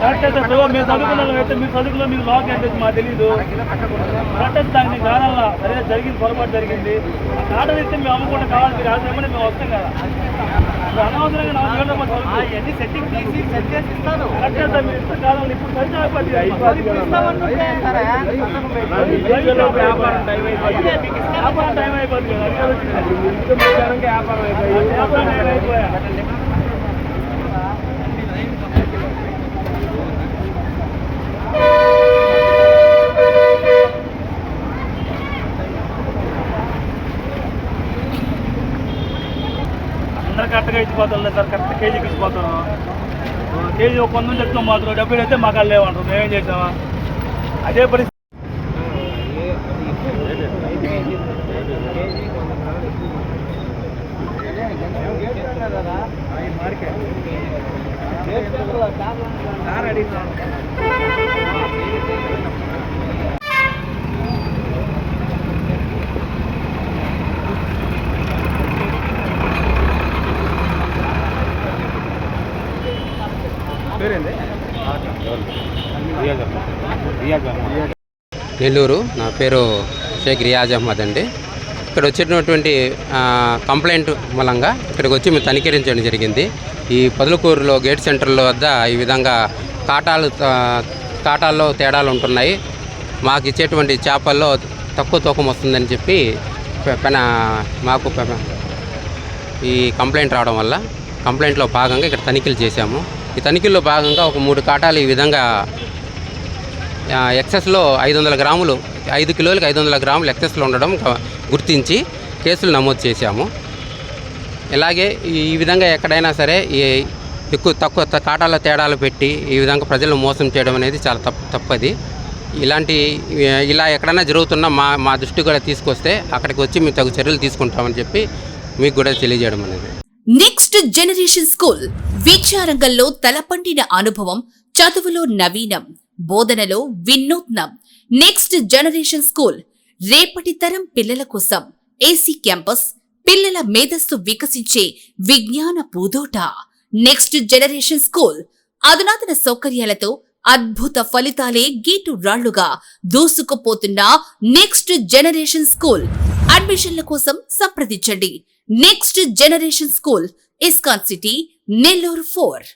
Correct అయితే bro మేము అయితే మీరు చదువుకున్నా మీరు లాక్ అయితే మాకు తెలీదు కరెక్ట్ దాన్ని కానల్లా సరే జరిగింది పొరపాటు జరిగింది ఆర్డర్ ఇస్తే మేము అమ్ముకుంటే కావాలి మీరు ఆర్డర్ ఇవ్వండి మేము వస్తాం కదా అవన్నీ సెట్టింగ్ తీసి సెట్ చేసి ఇస్తాను. కరెక్ట్ అయితే మీరు ఇస్తే కావాలి ఇప్పుడు ఖర్చు అయిపోద్ది ఇస్తామనుకుంటే సరే. వ్యాపారం టైం అయిపోద్ది వ్యాపారం టైం అయిపోద్ది కదా అదే వచ్చింది. వ్యాపారం టైం అయిపోయా అందరు కరెక్ట్గా ఇచ్చిపోతారు సార్ కరెక్ట్ కేజీకి ఇచ్చిపోతారు. కేజీ ఒక వంద చెప్తాం మాత్రం డబ్బులు అయితే మాకు అది లేవంటారు మేమేం చేసామా? అదే పరిస్థితి. నెల్లూరు. నా పేరు షేక్ రియాజ్ అహ్మద్ అండి. ఇక్కడ వచ్చినటువంటి ఆ, కంప్లైంట్ మూలంగా ఇక్కడికి వచ్చి మేము తనిఖీరించడం జరిగింది. ఈ పొదలకూరులో గేట్ సెంటర్లో వద్ద ఈ విధంగా కాటాలు కాటాల్లో తేడాలు ఉంటున్నాయి. మాకు ఇచ్చేటువంటి చేపల్లో తక్కువ తూకం వస్తుందని చెప్పి పెన మాకు పె- ఈ కంప్లైంట్ రావడం వల్ల కంప్లైంట్లో భాగంగా ఇక్కడ తనిఖీలు చేశాము. ఈ తనిఖీల్లో భాగంగా ఒక మూడు కాటాలు ఈ విధంగా ఎక్సెస్లో ఐదు వందల గ్రాములు ఐదు కిలోలకు ఐదు వందల గ్రాములు ఎక్సెస్లో ఉండడం గుర్తించి కేసులు నమోదు చేశాము. ఇలాగే ఈ విధంగా ఎక్కడైనా సరే ఈ ఎక్కువ తక్కువ త- కాటాల తేడాలు పెట్టి ఈ విధంగా ప్రజలను మోసం చేయడం అనేది చాలా తప్పు తప్పది. ఇలాంటి ఇలా ఎక్కడైనా జరుగుతున్నా మా మా దృష్టి కూడా తీసుకొస్తే అక్కడికి వచ్చి మేము తగు చర్యలు తీసుకుంటామని చెప్పి మీకు కూడా తెలియజేయడం అనేది. నెక్స్ట్ జనరేషన్ స్కూల్ విద్యారంగంలో తలపండిన అనుభవం చదువులో నవీనం బోధనలో వినూత్నం. నెక్స్ట్ జనరేషన్ స్కూల్ రేపటి తరం పిల్లల కోసం ఏసీ క్యాంపస్ పిల్లల మేధస్సు వికసించే విజ్ఞాన పూదోట. నెక్స్ట్ జనరేషన్ స్కూల్ అధునాతన సౌకర్యాలతో అద్భుత ఫలితాలే గీటు రాళ్ళుగా దూసుకుపోతున్న నెక్స్ట్ జనరేషన్ స్కూల్ అడ్మిషన్ల కోసం సంప్రదించండి. Next generation school ISKCON city Nellore four